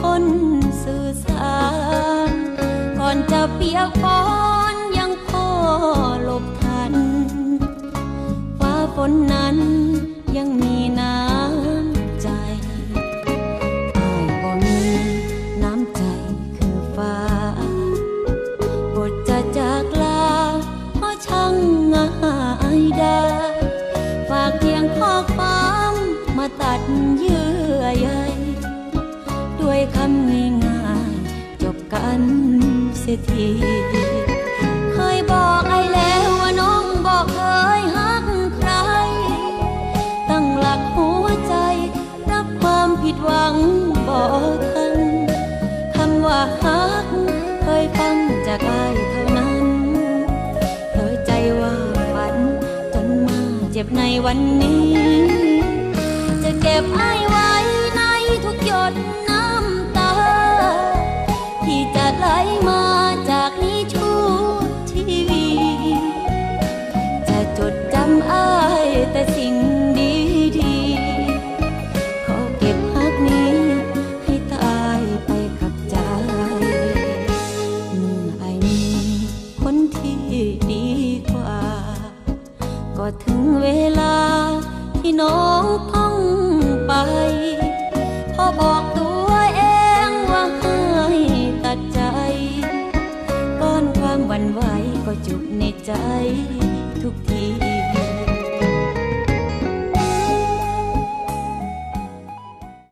คนสื่อสารก่อนจะเปียกฝนยังพอหลบทัน ฟ้าฝนนั้นยังมีน้ำใจอ้ายบ่มีน้ำใจคือฟ้า บทจะจากลาเพราะช่างง่ายได้ ฝากเพียงข้อความมาตัดเยื่อใยันเสียทีเคยบอกไอ้แล้วว่าน้องบอกเคยฮักใคร ตั้งหลักหัวใจ รับความผิดหวังบอกทันคำว่าฮักเคยฟังจากไอ้เท่านั้นเธอใจว่าฝันจนมาเจ็บในวันนี้ จะเก็บไอ้ มาจากนี้ชั่วชีวิตจะจดจำอ้ายแต่สิ่งดีดีๆขอเก็บฮักนี้ให้ตายไปกับใจเมื่อไอ้มีคนที่ดีกว่า ก็ถึงเวลาที่น้องพอบอ วันไหวก็จุกในใจ